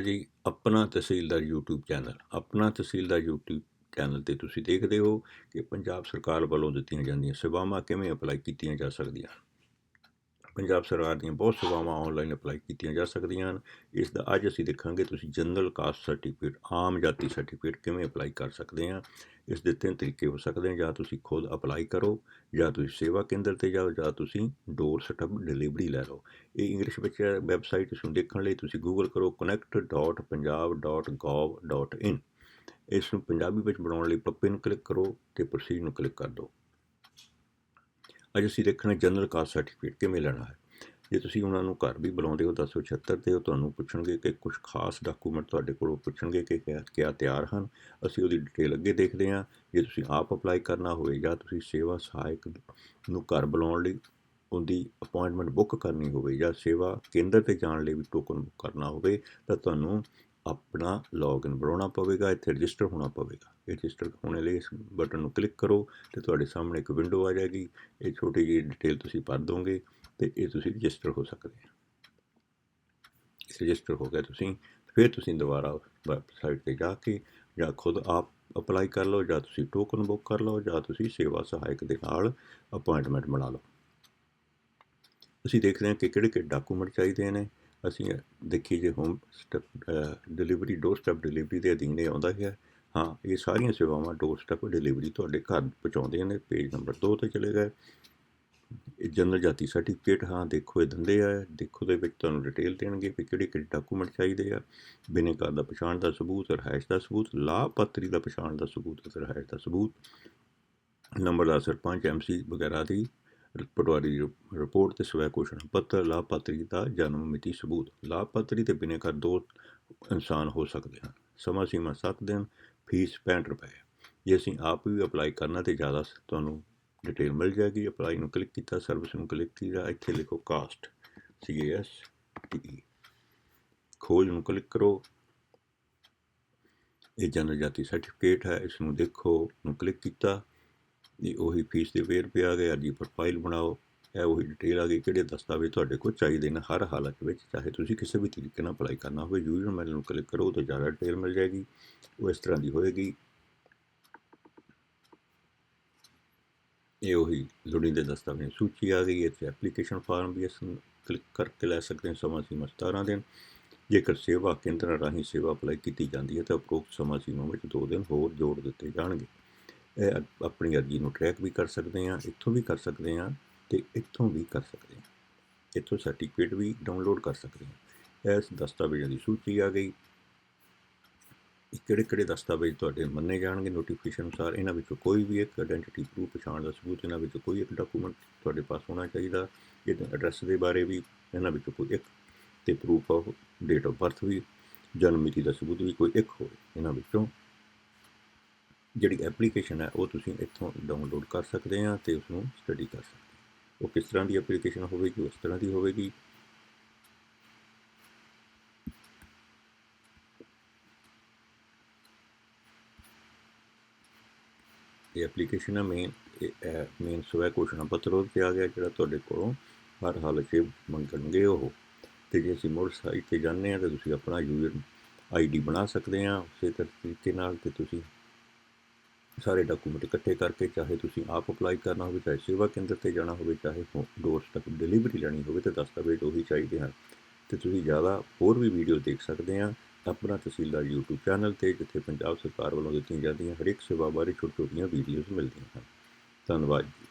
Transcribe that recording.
ਜੀ, ਆਪਣਾ ਤਹਿਸੀਲਦਾਰ YouTube channel, ਆਪਣਾ ਤਹਿਸੀਲਦਾਰ YouTube ਚੈਨਲ ਤੇ ਤੁਸੀਂ ਦੇਖਦੇ ਹੋ ਕਿ ਪੰਜਾਬ ਸਰਕਾਰ ਵੱਲੋਂ ਦਿੱਤੀਆਂ ਜਾਂਦੀਆਂ ਸੇਵਾਵਾਂ ਕਿਵੇਂ ਅਪਲਾਈ ਕੀਤੀਆਂ ਜਾ ਸਕਦੀਆਂ ਪੰਜਾਬ ਸਰਕਾਰ ਦੀਆਂ ਬਹੁਤ ਸੇਵਾਵਾਂ ਆਨਲਾਈਨ ਅਪਲਾਈ ਕੀਤੀਆਂ ਜਾ ਸਕਦੀਆਂ ਹਨ। ਇਸ ਦਾ ਅੱਜ ਅਸੀਂ ਦੇਖਾਂਗੇ ਤੁਸੀਂ ਜਨਰਲ ਕਾਸਟ ਸਰਟੀਫਿਕੇਟ ਆਮ ਜਾਤੀ ਸਰਟੀਫਿਕੇਟ ਕਿਵੇਂ ਅਪਲਾਈ ਕਰ ਸਕਦੇ ਆ ਇਸ ਦੇ ਤਿੰਨ ਤਰੀਕੇ ਹੋ ਸਕਦੇ ਹਨ। ਜਾਂ ਤੁਸੀਂ ਖੁਦ ਅਪਲਾਈ ਕਰੋ, ਜਾਂ ਤੁਸੀਂ ਸੇਵਾ ਕੇਂਦਰ ਤੇ ਜਾਓ, ਜਾਂ ਤੁਸੀਂ ਡੋਰ ਸਟੈਪ ਡਿਲੀਵਰੀ ਲੈ ਲਓ। ਇਹ ਇੰਗਲਿਸ਼ ਵਿੱਚ ਵੈਬਸਾਈਟ ਇਸ ਨੂੰ ਦੇਖਣ ਲਈ ਤੁਸੀਂ ਗੂਗਲ ਕਰੋ connect.punjab.gov.in ਇਸ ਨੂੰ ਪੰਜਾਬੀ ਵਿੱਚ ਬਣਾਉਣ ਲਈ ਪੱਪੇ ਨੂੰ ਕਲਿੱਕ ਕਰੋ ਤੇ ਪ੍ਰੋਸੀਡ ਨੂੰ ਕਲਿੱਕ ਕਰ ਦਿਓ। ਅੱਜ ਅਸੀਂ ਦੇਖਣਾ ਜਨਰਲ ਕਾਸਟ ਸਰਟੀਫਿਕੇਟ ਕਿਵੇਂ ਲੈਣਾ ਹੈ। ਜੇ ਤੁਸੀਂ ਉਹਨਾਂ ਨੂੰ ਘਰ ਵੀ ਬੁਲਾਉਂਦੇ ਹੋ 1076 ਤੇ ਉਹ ਤੁਹਾਨੂੰ ਪੁੱਛਣਗੇ ਕਿ ਕੁਝ ਖਾਸ ਡਾਕੂਮੈਂਟ ਤੁਹਾਡੇ ਕੋਲੋਂ ਪੁੱਛਣਗੇ ਕਿ ਕਿਆ ਕਿਆ ਤਿਆਰ ਹਨ। ਅਸੀਂ ਉਹਦੀ ਡਿਟੇਲ ਅੱਗੇ ਦੇਖਦੇ ਹਾਂ। ਜੇ ਤੁਸੀਂ ਆਪ ਅਪਲਾਈ ਕਰਨਾ ਹੋਵੇ ਜਾਂ ਤੁਸੀਂ ਸੇਵਾ ਸਹਾਇਕ ਨੂੰ ਘਰ ਬੁਲਾਉਣ ਲਈ ਉਹਦੀ ਅਪਾਇੰਟਮੈਂਟ ਬੁੱਕ ਕਰਨੀ ਹੋਵੇ ਜਾਂ ਸੇਵਾ ਕੇਂਦਰ ਤੇ ਜਾਣ ਲਈ ਵੀ ਟੋਕਨ ਬੁੱਕ ਕਰਨਾ ਹੋਵੇ, ਤਾਂ ਤੁਹਾਨੂੰ ਆਪਣਾ ਲੌਗਇਨ ਬਣਾਉਣਾ ਪਵੇਗਾ, ਇੱਥੇ ਰਜਿਸਟਰ ਹੋਣਾ ਪਵੇਗਾ। ਇਹ ਰਜਿਸਟਰ ਹੋਣੇ ਲਈ ਇਸ ਬਟਨ ਨੂੰ ਕਲਿੱਕ ਕਰੋ ਤੇ ਤੁਹਾਡੇ ਸਾਹਮਣੇ ਇੱਕ ਵਿੰਡੋ ਆ ਜਾਏਗੀ। ਇਹ ਛੋਟੀ ਜਿਹੀ ਡਿਟੇਲ ਤੁਸੀਂ ਭਰ ਦੋਗੇ ਤੇ ਇਹ ਤੁਸੀਂ ਰਜਿਸਟਰ ਹੋ ਸਕਦੇ ਹੋ। ਰਜਿਸਟਰ ਹੋ ਗਿਆ ਤੁਸੀਂ, ਫਿਰ ਤੁਸੀਂ ਦੁਬਾਰਾ ਵੈਬਸਾਈਟ ਤੇ ਜਾ ਕੇ ਜਾਂ ਖੁਦ ਆਪ ਅਪਲਾਈ ਕਰ ਲਓ, ਜਾਂ ਤੁਸੀਂ ਟੋਕਨ ਬੁੱਕ ਕਰ ਲਓ, ਜਾਂ ਤੁਸੀਂ ਸੇਵਾ ਸਹਾਇਕ ਦੇ ਨਾਲ ਅਪਾਇੰਟਮੈਂਟ ਬਣਾ ਲਓ। ਅਸੀਂ ਦੇਖਦੇ ਹਾਂ ਕਿ ਕਿਹੜੇ ਕਿਹੜੇ ਡਾਕੂਮੈਂਟ ਚਾਹੀਦੇ ਨੇ। ਅਸੀਂ ਦੇਖੀ ਜੇ home step delivery door step delivery ਦੇ ਅਧੀਨ ਇਹ ਆਉਂਦਾ ਹੈ ਹਾਂ, ਇਹ ਸਾਰੀਆਂ ਸੇਵਾਵਾਂ ਡੋਰ ਸਟੈਪ ਡਿਲੀਵਰੀ ਤੁਹਾਡੇ ਘਰ ਪਹੁੰਚਾਉਂਦੇ ਨੇ ਪੇਜ ਨੰਬਰ 2 ਤੇ ਚਲੇ ਗਏ। ਜਨਰਲ ਜਾਤੀ ਸਰਟੀਫਿਕੇਟ ਹਾਂ, ਦੇਖੋ ਇਹ ਦਿੰਦੇ ਆ। ਦੇਖੋ ਦੇ ਵਿੱਚ ਤੁਹਾਨੂੰ ਡਿਟੇਲ ਦੇਣਗੇ ਕਿ ਕਿਹੜੇ ਕਿਹੜੇ ਡਾਕੂਮੈਂਟ ਚਾਹੀਦੇ ਆ। ਬਿਨੇਕਾਰ ਦਾ ਪਛਾਣ ਦਾ ਸਬੂਤ, ਰਹਾਇਸ਼ ਦਾ ਸਬੂਤ ਲਾਪਤਰੀ ਦਾ ਪਛਾਣ ਦਾ ਸਬੂਤ, ਰਹਾਇਸ਼ ਦਾ ਸਬੂਤ, ਨੰਬਰ ਦਾ ਸਰਪੰਚ ਐਮਸੀ ਵਗੈਰਾ ਦੀ ਪਟਵਾਰੀ ਰਿਪੋਰਟ ਤੇ ਸਵੈ ਘੋਸ਼ਣਾ ਪੱਤਰ, ਲਾਭਪਾਤਰੀ ਦਾ ਜਨਮ ਮਿਤੀ ਸਬੂਤ। ਲਾਭਪਾਤਰੀ ਤੇ ਬਿਨੇਕਾਰ ਦੋ ਇਨਸਾਨ ਹੋ ਸਕਦੇ ਹਨ। ਸਮਾਂ ਸੀਮਾ 7 ਦਿਨ, ਫੀਸ 65 ਰੁਪਏ। ਜੇ ਅਸੀਂ ਆਪ ਵੀ ਅਪਲਾਈ ਕਰਨਾ ਤੇ ਜ਼ਿਆਦਾ ਤੁਹਾਨੂੰ ਡਿਟੇਲ ਮਿਲ ਜਾਏਗੀ। ਅਪਲਾਈ ਨੂੰ ਕਲਿੱਕ ਕੀਤਾ ਸਰਵਿਸ ਨੂੰ ਕਲਿੱਕ ਕੀਤਾ, ਇੱਥੇ ਲਿਖੋ caste C A S T E ਖੋਜ ਨੂੰ ਕਲਿੱਕ ਕਰੋ। ਇਹ ਜਨਜਾਤੀ ਸਰਟੀਫਿਕੇਟ ਹੈ, ਇਸ ਨੂੰ ਦੇਖੋ, ਨੂੰ ਕਲਿੱਕ ਕੀਤਾ। ਇਹ ਉਹੀ ਫੀਸ ਦੇ ਵੇਰ ਪਿਆ ਗਿਆ, ਜੀ ਪ੍ਰੋਫਾਈਲ ਬਣਾਓ, ਇਹ ਉਹੀ ਡਿਟੇਲ ਆ ਗਈ, ਕਿਹੜੇ ਦਸਤਾਵੇਜ਼ ਤੁਹਾਡੇ ਕੋਲ ਚਾਹੀਦੇ ਨੇ ਹਰ ਹਾਲਤ ਵਿੱਚ, ਚਾਹੇ ਤੁਸੀਂ ਕਿਸੇ ਵੀ ਤਰੀਕੇ ਨਾਲ ਅਪਲਾਈ ਕਰਨਾ ਹੋਵੇ ਯੂਜ਼ਰ ਮੈਨੂ ਨੂੰ ਕਲਿੱਕ ਕਰੋ ਤਾਂ ਜ਼ਿਆਦਾ ਡਿਟੇਲ ਮਿਲ ਜਾਏਗੀ, ਉਹ ਇਸ ਤਰ੍ਹਾਂ ਦੀ ਹੋਏਗੀ। ਇਹ ਉਹੀ ਲੋੜੀਂਦੇ ਦਸਤਾਵੇਜ਼, ਸੂਚੀ ਆ ਗਈ, ਇੱਥੇ ਐਪਲੀਕੇਸ਼ਨ ਫਾਰਮ ਵੀ ਇਸ ਨੂੰ ਕਲਿੱਕ ਕਰਕੇ ਲੈ ਸਕਦੇ ਹਾਂ, ਸਮਾਂ ਸੀਮਾ 17 ਦਿਨ। ਜੇਕਰ ਸੇਵਾ ਕੇਂਦਰ ਰਾਹੀਂ ਸੇਵਾ ਅਪਲਾਈ ਕੀਤੀ ਜਾਂਦੀ ਹੈ, ਤਾਂ ਉਪਰੋਕਤ ਸਮਾਂ ਸੀਮਾ ਵਿੱਚ 2 ਦਿਨ ਹੋਰ ਜੋੜ ਦਿੱਤੇ ਜਾਣਗੇ। ਆਪਣੀ ਅਰਜ਼ੀ ਨੂੰ ਟਰੈਕ ਵੀ ਕਰ ਸਕਦੇ ਹਾਂ, ਇੱਥੋਂ ਵੀ ਕਰ ਸਕਦੇ ਹਾਂ ਤੇ ਇੱਥੋਂ ਵੀ ਕਰ ਸਕਦੇ ਹਾਂ। ਇੱਥੋਂ ਸਰਟੀਫਿਕੇਟ ਵੀ ਡਾਊਨਲੋਡ ਕਰ ਸਕਦੇ ਹਾਂ। ਇਸ ਦਸਤਾਵੇਜ਼ਾਂ ਦੀ ਸੂਚੀ ਆ ਗਈ। ਕਿਹੜੇ ਕਿਹੜੇ ਦਸਤਾਵੇਜ਼ ਤੁਹਾਡੇ ਮੰਨੇ ਜਾਣਗੇ ਨੋਟੀਫਿਕੇਸ਼ਨ ਅਨੁਸਾਰ, ਇਹਨਾਂ ਵਿੱਚੋਂ ਕੋਈ ਵੀ ਇੱਕ ਆਇਡੈਂਟੀਟੀ ਪ੍ਰੂਫ ਪਛਾਣ ਦਾ ਸਬੂਤ, ਇਹਨਾਂ ਵਿੱਚੋਂ ਕੋਈ ਇੱਕ ਡਾਕੂਮੈਂਟ ਤੁਹਾਡੇ ਪਾਸ ਹੋਣਾ ਚਾਹੀਦਾ। ਇਹਦੇ ਐਡਰੈਸ ਦੇ ਬਾਰੇ ਵੀ, ਇਹਨਾਂ ਵਿੱਚੋਂ ਕੋਈ ਇੱਕ ਤੇ proof of date of birth ਵੀ, ਜਨਮ ਮਿਤੀ ਦਾ ਸਬੂਤ ਵੀ ਕੋਈ ਇੱਕ ਹੋਵੇ, ਇਹਨਾਂ ਵਿੱਚੋਂ ਜਿਹੜੀ ਐਪਲੀਕੇਸ਼ਨ ਹੈ, ਉਹ ਤੁਸੀਂ ਇੱਥੋਂ ਡਾਊਨਲੋਡ ਕਰ ਸਕਦੇ ਆ ਤੇ ਉਸ ਨੂੰ ਸਟੱਡੀ ਕਰ ਸਕਦੇ ਉਹ ਕਿਸ ਤਰ੍ਹਾਂ ਦੀ ਐਪਲੀਕੇਸ਼ਨ ਹੋਵੇਗੀ, ਉਸ ਤਰ੍ਹਾਂ ਦੀ ਹੋਵੇਗੀ। ਇਹ ਐਪਲੀਕੇਸ਼ਨ ਹੈ ਮੇਨ ਮੇਨ ਸਵੈ ਘੋਸ਼ਣਾ ਪੱਤਰ ਉਹ ਤੇ ਆ ਗਿਆ, ਜਿਹੜਾ ਤੁਹਾਡੇ ਕੋਲੋਂ ਹਰ ਹਾਲਤ 'ਚ ਮੰਗਣਗੇ ਉਹ। ਤੇ ਜੇ ਅਸੀਂ ਮੋਰ ਸਾਈਟ ਤੇ ਜਾਂਦੇ ਆ ਤਾਂ ਤੁਸੀਂ ਆਪਣਾ ਯੂਜ਼ਰ ਆਈਡੀ ਬਣਾ ਸਕਦੇ ਆ ਉਸੇ ਤਰੀਕੇ ਨਾਲ ਤੇ ਤੁਸੀਂ ਸਾਰੇ ਡਾਕੂਮੈਂਟ ਇਕੱਠੇ ਕਰਕੇ ਚਾਹੇ ਤੁਸੀਂ ਆਪ ਅਪਲਾਈ ਕਰਨਾ ਹੋਵੇ, ਚਾਹੇ ਸੇਵਾ ਕੇਂਦਰ ਤੇ ਜਾਣਾ ਹੋਵੇ, ਚਾਹੇ ਡੋਰ ਤੱਕ ਡਿਲੀਵਰੀ ਲੈਣੀ ਹੋਵੇ ਤੇ ਦਸਤਾਵੇਜ਼ ਉਹੀ ਚਾਹੀਦੇ ਹਨ। ਤੇ ਤੁਸੀਂ ਜ਼ਿਆਦਾ ਹੋਰ ਵੀ ਵੀਡੀਓ ਦੇਖ ਸਕਦੇ ਆ ਆਪਣਾ ਤਹਿਸੀਲਦਾਰ YouTube ਚੈਨਲ ਤੇ, ਜਿੱਥੇ ਪੰਜਾਬ ਸਰਕਾਰ ਵੱਲੋਂ ਦਿੱਤੀਆਂ ਜਾਂਦੀਆਂ ਹਰ ਇੱਕ ਸੇਵਾ ਬਾਰੇ ਛੋਟੀਆਂ ਵੀਡੀਓਜ਼ ਮਿਲਦੀਆਂ ਹਨ। ਧੰਨਵਾਦ ਜੀ।